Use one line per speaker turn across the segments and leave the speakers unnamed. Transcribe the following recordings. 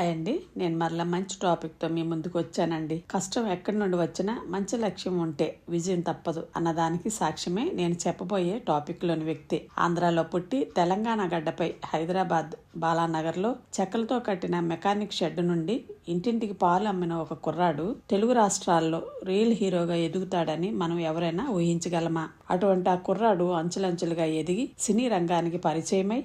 Hi అండి నేను మరలా మంచి టాపిక్తో మీ ముందుకు వచ్చానండి. కష్టం ఎక్కడి నుండి వచ్చినా మంచి లక్ష్యం ఉంటే విజయం తప్పదు అన్నదానికి సాక్ష్యమే నేను చెప్పబోయే టాపిక్లోని వ్యక్తి. ఆంధ్రాలో పుట్టి తెలంగాణ గడ్డపై హైదరాబాద్ బాలానగర్లో చెక్కలతో కట్టిన మెకానిక్ షెడ్ నుండి ఇంటింటికి పాలు అమ్మిన ఒక కుర్రాడు తెలుగు రాష్ట్రాల్లో రియల్ హీరోగా ఎదుగుతాడని మనం ఎవరైనా ఊహించగలమా? అటువంటి ఆ కుర్రాడు అంచులంచులుగా ఎదిగి సినీ రంగానికి పరిచయమై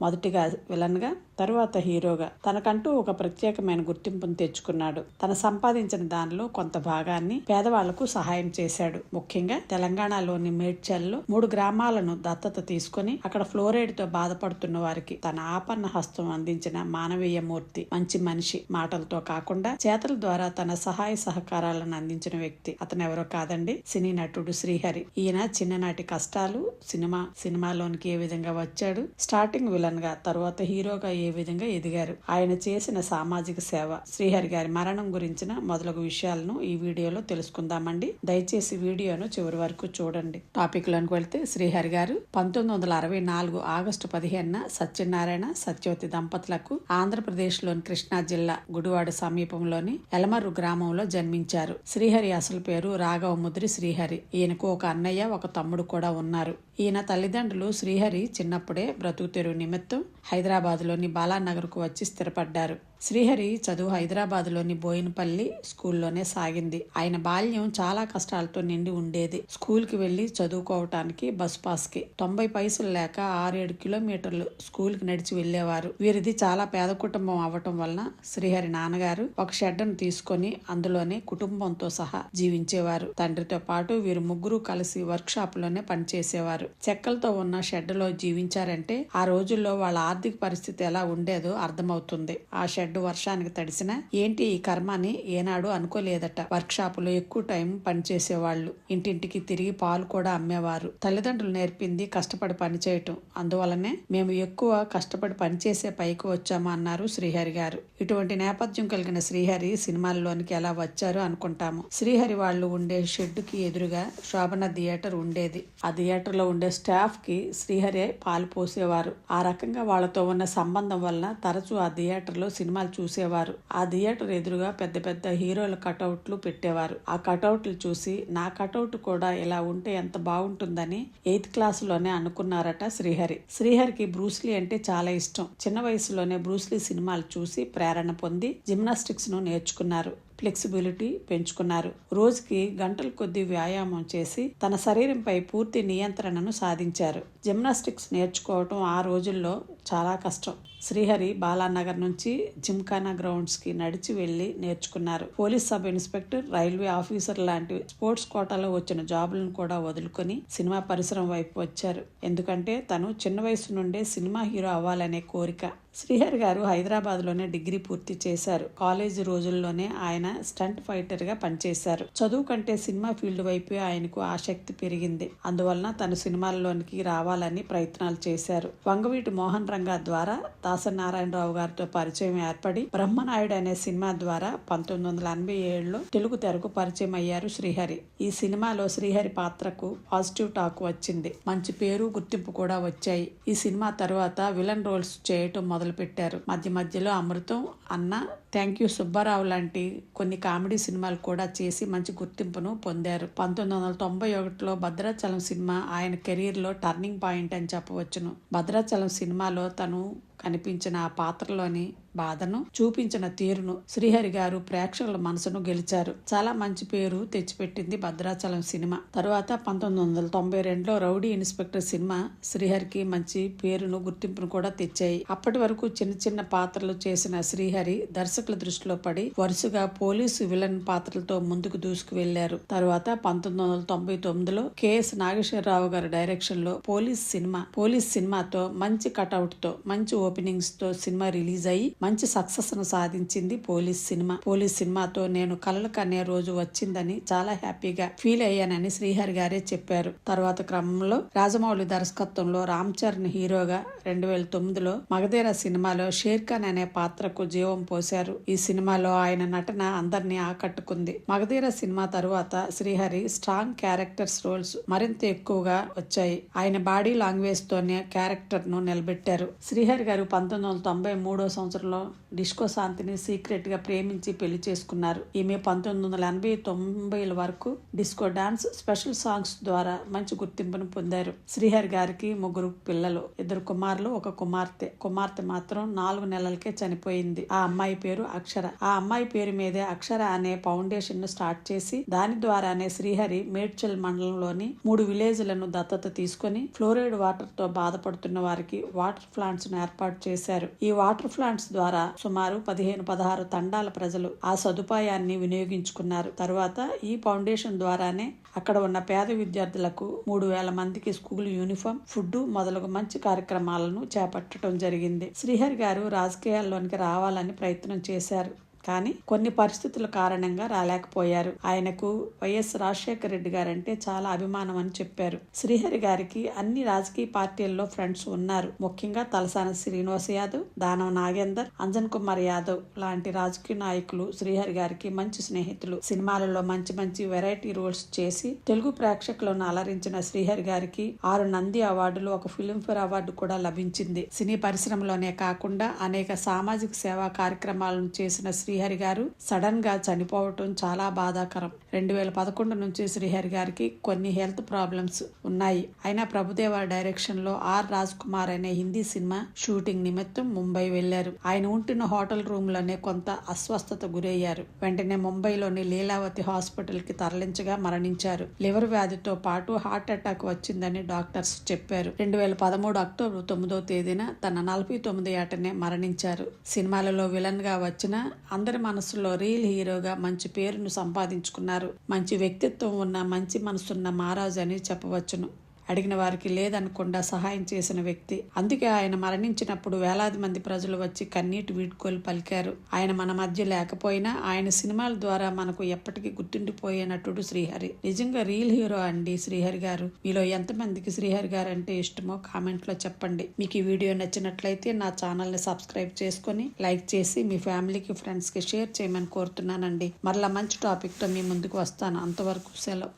మొదటిగా విలన్గా తరువాత హీరోగా తనకంటూ ఒక ప్రత్యేకమైన గుర్తింపును తెచ్చుకున్నాడు. తన సంపాదించిన దానిలో కొంత భాగాన్ని పేదవాళ్ళకు సహాయం చేశాడు. ముఖ్యంగా తెలంగాణలోని మేడ్చల్లో మూడు గ్రామాలను దత్తత తీసుకుని అక్కడ ఫ్లోరైడ్తో బాధపడుతున్న వారికి తన ఆపన్న హస్తం అందించిన మానవీయ మూర్తి మంచి మనిషి మాటలతో కాకుండా చేతల ద్వారా తన సహాయ సహకారాలను అందించిన వ్యక్తి. అతను ఎవరో కాదండి సినీ నటుడు శ్రీహరి. ఈయన చిన్ననాటి కష్టాలు సినిమా సినిమాలోనికి ఏ విధంగా వచ్చాడు స్టార్టింగ్ విలన్గా తరువాత హీరోగా ఏ విధంగా ఎదిగారు. ఆయన చేసిన సామాజిక సేవ శ్రీహరి గారి మరణం గురించిన మొదలగు విషయాలను ఈ వీడియోలో తెలుసుకుందామండి. దయచేసి వీడియోను చివరి వరకు చూడండి. టాపిక్ లోనికి వెళ్తే శ్రీహరి గారు పంతొమ్మిది వందల అరవై నాలుగు ఆగస్టు పదిహేనున సత్యనారాయణ సత్యవతి దంపతులకు ఆంధ్రప్రదేశ్లోని కృష్ణా జిల్లా గుడివాడ సమీపంలోని ఎలమర్రు గ్రామంలో జన్మించారు. శ్రీహరి అసలు పేరు రాఘవ ముద్రి శ్రీహరి. ఈయనకు ఒక అన్నయ్య ఒక తమ్ముడు కూడా ఉన్నారు. ఈయన తల్లిదండ్రులు శ్రీహరి చిన్నప్పుడే బ్రతుకు తెరువు నిమిత్తం హైదరాబాద్లోని బాలానగర్కు వచ్చి స్థిరపడ్డారు. శ్రీహరి చదువు హైదరాబాద్లోని బోయినపల్లి స్కూల్లోనే సాగింది. ఆయన బాల్యం చాలా కష్టాలతో నిండి ఉండేది. స్కూల్కి వెళ్ళి చదువుకోవటానికి బస్ పాస్కి తొంభై పైసలు లేక ఆరేడు కిలోమీటర్లు స్కూల్కి నడిచి వెళ్ళేవారు. వీరిది చాలా పేద కుటుంబం అవ్వటం వలన శ్రీహరి నాన్నగారు ఒక షెడ్ను తీసుకొని అందులోనే కుటుంబంతో సహా జీవించేవారు. తండ్రితో పాటు వీరు ముగ్గురు కలిసి వర్క్లోనే పనిచేసేవారు. చెక్కలతో ఉన్న షెడ్లో జీవించారంటే ఆ రోజుల్లో వాళ్ళ ఆర్థిక పరిస్థితి ఎలా ఉండేదో అర్థమవుతుంది. ఆ షెడ్ వర్షానికి తడిసిన ఏంటి ఈ కర్మ అని ఏనాడు అనుకోలేదట. వర్క్ షాప్లో ఎక్కువ టైం పనిచేసేవాళ్ళు ఇంటింటికి తిరిగి పాలు కూడా అమ్మేవారు. తల్లిదండ్రులు నేర్పింది కష్టపడి పనిచేయటం. అందువలనే మేము ఎక్కువ కష్టపడి పనిచేసే పైకి వచ్చాము అన్నారు శ్రీహరి గారు. ఇటువంటి నేపథ్యం కలిగిన శ్రీహరి సినిమాల్లోనికి ఎలా వచ్చారు అనుకుంటాము. శ్రీహరి వాళ్ళు ఉండే షెడ్కి ఎదురుగా శోభన థియేటర్ ఉండేది. ఆ థియేటర్లో ఉండే స్టాఫ్కి శ్రీహరి పాలు పోసేవారు. ఆ రకంగా వాళ్ళతో ఉన్న సంబంధం వలన తరచూ ఆ థియేటర్లో సినిమాలు చూసేవారు. ఆ థియేటర్ ఎదురుగా పెద్ద పెద్ద హీరోల కటౌట్లు పెట్టేవారు. ఆ కటౌట్లు చూసి నా కటౌట్ కూడా ఇలా ఉంటే ఎంత బాగుంటుందని ఎయిత్ క్లాస్లోనే అనుకున్నారట శ్రీహరి. శ్రీహరికి బ్రూస్లీ అంటే చాలా ఇష్టం. చిన్న వయసులోనే బ్రూస్లీ సినిమాలు చూసి ప్రేరణ పొంది జిమ్నాస్టిక్స్ను నేర్చుకున్నారు. ఫ్లెక్సిబిలిటీ పెంచుకున్నారు. రోజుకి గంటల కొద్ది వ్యాయామం చేసి తన శరీరంపై పూర్తి నియంత్రణను సాధించారు. జిమ్నాస్టిక్స్ నేర్చుకోవటం ఆ రోజుల్లో చాలా కష్టం. శ్రీహరి బాలానగర్ నుంచి జిమ్ఖానా గ్రౌండ్స్కి నడిచి వెళ్ళి నేర్చుకున్నారు. Police sub inspector railway officer లాంటి స్పోర్ట్స్ కోటాలో వచ్చిన జాబులను కూడా వదులుకొని సినిమా పరిశ్రమ వైపు వచ్చారు. ఎందుకంటే తను చిన్న వయసు నుండే సినిమా హీరో అవ్వాలనే కోరిక శ్రీహరి గారు హైదరాబాద్లోనే డిగ్రీ పూర్తి చేశారు. కాలేజీ రోజుల్లోనే ఆయన స్టంట్ ఫైటర్గా పనిచేశారు. చదువు కంటే సినిమా ఫీల్డ్ వైపు ఆయనకు ఆసక్తి పెరిగింది. అందువలన తను సినిమాల్లోనికి రావాలని ప్రయత్నాలు చేశారు. వంగవీటి మోహన్ రంగా ద్వారా దాసనారాయణరావు గారితో పరిచయం ఏర్పడి బ్రహ్మనాయుడు అనే సినిమా ద్వారా పంతొమ్మిది వందల ఎనభై ఏడులో తెలుగు తెరకు పరిచయం అయ్యారు శ్రీహరి. ఈ సినిమాలో శ్రీహరి పాత్రకు పాజిటివ్ టాక్ వచ్చింది. మంచి పేరు గుర్తింపు కూడా వచ్చాయి. ఈ సినిమా తర్వాత విలన్ రోల్స్ చేయటం మొదలు మొదలుపెట్టారు. మధ్య మధ్యలో అమృతం అన్న థ్యాంక్ యూ సుబ్బారావు లాంటి కొన్ని కామెడీ సినిమాలు కూడా చేసి మంచి గుర్తింపును పొందారు. పంతొమ్మిది వందల తొంభై ఒకటిలో భద్రాచలం సినిమా ఆయన కెరీర్లో టర్నింగ్ పాయింట్ అని చెప్పవచ్చును. భద్రాచలం సినిమాలో తను కనిపించిన ఆ పాత్రలోని బాధను చూపించిన తీరును శ్రీహరి గారు ప్రేక్షకుల మనసును గెలిచారు. చాలా మంచి పేరు తెచ్చిపెట్టింది భద్రాచలం సినిమా. తరువాత పంతొమ్మిది వందల తొంభై రెండులో రౌడీ ఇన్స్పెక్టర్ సినిమా శ్రీహరికి మంచి పేరును గుర్తింపును కూడా తెచ్చాయి. అప్పటి వరకు చిన్న చిన్న పాత్రలు చేసిన శ్రీహరి దర్శకుల దృష్టిలో పడి వరుసగా పోలీసు విలన్ పాత్రలతో ముందుకు దూసుకు వెళ్ళారు తరువాత పంతొమ్మిది వందల తొంభై తొమ్మిదిలో కెఎస్ నాగేశ్వరరావు గారి డైరెక్షన్లో పోలీస్ సినిమా పోలీస్ సినిమాతో మంచి కటౌట్తో మంచి ఓపెనింగ్స్తో సినిమా రిలీజ్ అయ్యి మంచి సక్సెస్ను సాధించింది పోలీస్ సినిమా. పోలీస్ సినిమాతో నేను కలలు కనే రోజు వచ్చిందని చాలా హ్యాపీగా ఫీల్ అయ్యానని శ్రీహరి గారే చెప్పారు. తర్వాత క్రమంలో రాజమౌళి దర్శకత్వంలో రామ్ చరణ్ హీరోగా రెండు వేల తొమ్మిదిలో మగధీర సినిమాలో షేర్ ఖాన్ అనే పాత్రకు జీవం పోశారు. ఈ సినిమాలో ఆయన నటన అందరినీ ఆకట్టుకుంది. మగధీర సినిమా తరువాత శ్రీహరి స్ట్రాంగ్ క్యారెక్టర్స్ రోల్స్ మరింత ఎక్కువగా వచ్చాయి. ఆయన బాడీ లాంగ్వేజ్ తోనే క్యారెక్టర్ను నిలబెట్టారు. శ్రీహరి గారు గారు పంతొమ్మిది వందల తొంభై మూడో సంవత్సరంలో డిస్కో శాంతిని సీక్రెట్గా ప్రేమించి పెళ్ళి చేసుకున్నారు. ఈమె పంతొమ్మిది వందల ఎనభై తొంభైల వరకు డిస్కో డాన్స్ స్పెషల్ సాంగ్స్ ద్వారా మంచి గుర్తింపును పొందారు. శ్రీహరి గారికి ముగ్గురు పిల్లలు ఇద్దరు కుమారులు ఒక కుమార్తె. కుమార్తె మాత్రం నాలుగు నెలలకే చనిపోయింది. ఆ అమ్మాయి పేరు అక్షర. ఆ అమ్మాయి పేరు మీదే అక్షర అనే ఫౌండేషన్ను స్టార్ట్ చేసి దాని ద్వారానే శ్రీహరి మేడ్చల్ మండలంలోని మూడు విలేజ్లను దత్తత తీసుకొని ఫ్లోరైడ్ వాటర్తో బాధపడుతున్న వారికి వాటర్ ప్లాంట్స్ ఏర్పాటు ఏర్పాటు చేశారు. ఈ వాటర్ ప్లాంట్స్ ద్వారా సుమారు పదిహేను పదహారు తండాల ప్రజలు ఆ సదుపాయాన్ని వినియోగించుకున్నారు. తరువాత ఈ ఫౌండేషన్ ద్వారానే అక్కడ ఉన్న పేద విద్యార్థులకు మూడు వేల మందికి స్కూల్ యూనిఫామ్ ఫుడ్ మొదలగు మంచి కార్యక్రమాలను చేపట్టడం జరిగింది. శ్రీహరి గారు రాజకీయాల్లోనికి రావాలని ప్రయత్నం చేశారు. కానీ కొన్ని పరిస్థితుల కారణంగా రాలేకపోయారు. ఆయనకు వైఎస్ రాజశేఖర రెడ్డి గారంటే చాలా అభిమానం అని చెప్పారు. శ్రీహరి గారికి అన్ని రాజకీయ పార్టీల్లో ఫ్రెండ్స్ ఉన్నారు. ముఖ్యంగా తలసాని శ్రీనివాస్ యాదవ్ దానవ నాగేందర్ అంజన్ కుమార్ యాదవ్ లాంటి రాజకీయ నాయకులు శ్రీహరి గారికి మంచి స్నేహితులు. సినిమాలలో మంచి మంచి వెరైటీ రోల్స్ చేసి తెలుగు ప్రేక్షకులను అలరించిన శ్రీహరి గారికి ఆరు నంది అవార్డులు ఒక ఫిల్మ్ఫేర్ అవార్డు కూడా లభించింది. సినీ పరిశ్రమలోనే కాకుండా అనేక సామాజిక సేవా కార్యక్రమాలను చేసిన శ్రీ శ్రీహరి గారు. సడన్గా చనిపోవటం చాలా బాధాకరం. రెండు వేల పదకొండు నుంచి శ్రీహరి గారికి కొన్ని హెల్త్ ప్రాబ్లమ్స్ ఉన్నాయి. అయినా ప్రభుదేవ డైరెక్షన్లో ఆర్ రాజ్ కుమార్ అనే హిందీ సినిమా షూటింగ్ నిమిత్తం ముంబై వెళ్ళారు ఆయన ఉంటున్న హోటల్ రూమ్లోనే కొంత అస్వస్థత గురయ్యారు. వెంటనే ముంబైలోని లీలావతి హాస్పిటల్కి తరలించగా మరణించారు. లివర్ వ్యాధితో పాటు హార్ట్ అటాక్ వచ్చిందని డాక్టర్స్ చెప్పారు. రెండు వేల పదమూడు అక్టోబర్ తొమ్మిదో తేదీన తన నలభై తొమ్మిది ఏటనే మరణించారు. సినిమాలలో విలన్గా వచ్చిన అందరి మనసులో రియల్ హీరోగా మంచి పేరును సంపాదించుకున్నారు. మంచి వ్యక్తిత్వం ఉన్న మంచి మనసున్న మహారాజు అని చెప్పవచ్చును. అడిగిన వారికి లేదనకుండా సహాయం చేసిన వ్యక్తి. అందుకే ఆయన మరణించినప్పుడు వేలాది మంది ప్రజలు వచ్చి కన్నీటి వీడ్కోలు పలికారు. ఆయన మన మధ్య లేకపోయినా ఆయన సినిమాల ద్వారా మనకు ఎప్పటికీ గుర్తుండిపోయే నటుడు శ్రీహరి. నిజంగా రియల్ హీరో అండి శ్రీహరి గారు. మీలో ఎంతమందికి శ్రీహరి గారు అంటే ఇష్టమో కామెంట్లో చెప్పండి. మీకు ఈ వీడియో నచ్చినట్లయితే నా ఛానల్ని సబ్స్క్రైబ్ చేసుకొని లైక్ చేసి మీ ఫ్యామిలీకి ఫ్రెండ్స్కి షేర్ చేయమని కోరుతున్నానండి. మరలా మంచి టాపిక్తో మీ ముందుకు వస్తాను. అంతవరకు సెలవు.